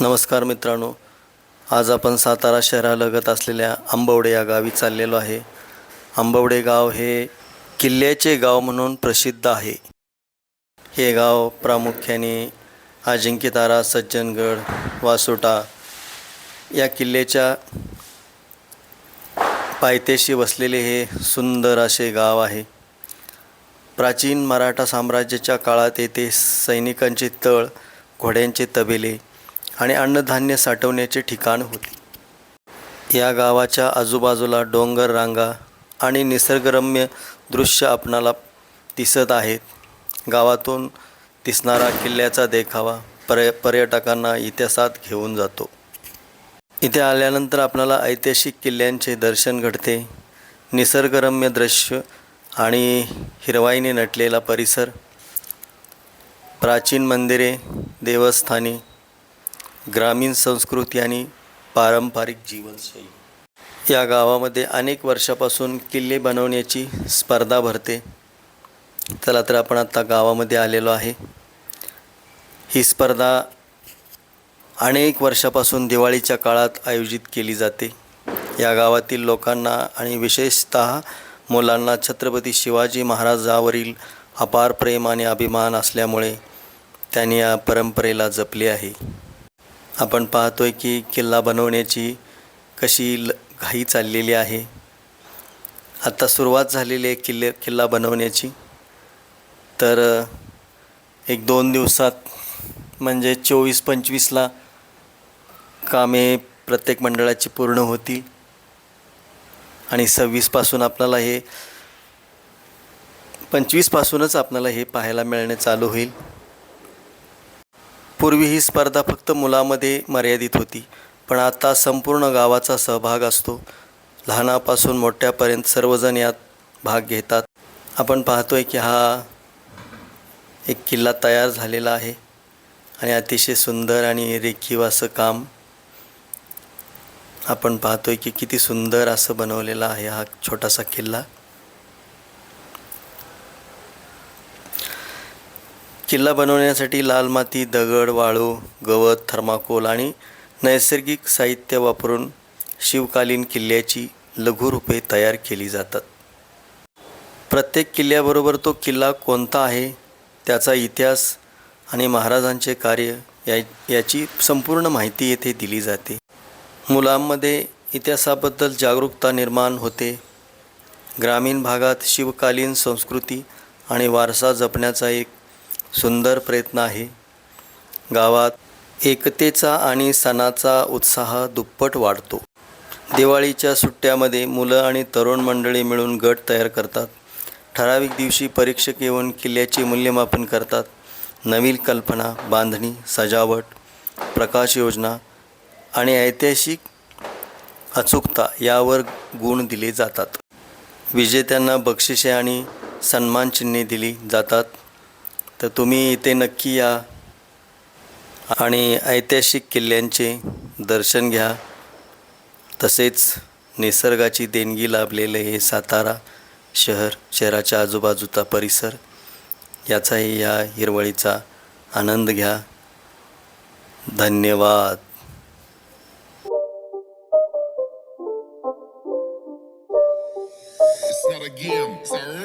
नमस्कार मित्रांनो. आज आपण सातारा शहरालगत असलेल्या आंबवडे या गावी चाललेलो आहे. आंबवडे गाव हे किल्ल्याचे गाव म्हणून प्रसिद्ध आहे. हे गाव प्रामुख्याने अजिंक्यतारा सज्जनगड वासोटा या किल्ल्याच्या पायथ्याशी वसलेले हे सुंदर असे गाव आहे. प्राचीन मराठा साम्राज्याच्या काळात येथे सैनिकांचे तळ घोड्यांचे तबेले आणि अन्नधान्य साठवण्याचे ठिकाण होते. या गावाच्या आजूबाजूला डोंगर रांगा आणि निसर्गरम्य दृश्य आपणाला दिसत आहेत गावातून दिसणारा किल्ल्याचा देखावा पर्य पर्यटकांना इतिहासात घेऊन जातो. इथे आल्यानंतर आपणाला ऐतिहासिक किल्ल्यांचे दर्शन घडते. निसर्गरम्य दृश्य आणि हिरवाईने नटलेला परिसर प्राचीन मंदिरे देवस्थाने ग्रामीण संस्कृती आणि पारंपरिक जीवनशैली. या गावामध्ये अनेक वर्षापासून किल्ले बनवण्याची स्पर्धा भरते. चला तर आपण आत्ता गावामध्ये आलेलो आहे. ही स्पर्धा अनेक वर्षापासून दिवाळीच्या काळात आयोजित केली जाते. या गावातील लोकांना आणि विशेषत मुलांना छत्रपती शिवाजी महाराजावरील अपार प्रेम आणि अभिमान असल्यामुळे त्यांनी या परंपरेला जपले आहे. आपण पाहतोय की किल्ला बनवण्याची कशी ल घाई चाललेली आहे. आत्ता सुरुवात झालेली आहे किल्ले किल्ला बनवण्याची. तर एक दोन दिवसात म्हणजे चोवीस पंचवीसला कामे प्रत्येक मंडळाची पूर्ण होतील. आणि सव्वीसपासून आपल्याला हे पंचवीसपासूनच आपल्याला हे पाहायला मिळणे चालू होईल. पूर्वी ही स्पर्धा फक्त मुलामध्ये मर्यादित होती पण आता संपूर्ण गावाचा सहभाग असतो. लहानापासून मोठ्यापर्यंत सर्वजण यात भाग घेतात. आपण पाहतो आहे की हा एक किल्ला तयार झालेला आहे आणि अतिशय सुंदर आणि रेखीव असं काम आपण पाहतो आहे की किती सुंदर असं बनवलेला आहे हा छोटासा किल्ला. किल्ला बनवण्यासाठी लाल माती दगड वाळू गवत थर्माकोल आणि नैसर्गिक साहित्य वापरून शिवकालीन किल्ल्याची लघुरूपे तयार केली जातात. प्रत्येक किल्ल्याबरोबर तो किल्ला कोणता आहे त्याचा इतिहास आणि महाराजांचे कार्य या याची संपूर्ण माहिती येथे दिली जाते. मुलांमध्ये इतिहासाबद्दल जागरूकता निर्माण होते. ग्रामीण भागात शिवकालीन संस्कृती आणि वारसा जपण्याचा एक सुंदर प्रयत्न आहे. गावात एकतेचा आणि सणाचा उत्साह दुप्पट वाढतो. दिवाळीच्या सुट्ट्यामध्ये मुलं आणि तरुण मंडळी मिळून गट तयार करतात. ठराविक दिवशी परीक्षक येऊन किल्ल्याचे मूल्यमापन करतात. नवीन कल्पना बांधणी सजावट प्रकाश योजना आणि ऐतिहासिक अचूकता यावर गुण दिले जातात. विजेत्यांना बक्षिसे आणि सन्मानचिन्हे दिली जातात. तर तुम्ही इथे नक्की या. आणि ऐतिहासिक किल्ल्यांचे दर्शन घ्या. तसेच निसर्गाची देणगी लाभलेले हे सातारा शहर शहराच्या आजूबाजूचा परिसर याचाही या हिरवळीचा आनंद घ्या. धन्यवाद. It's not a game,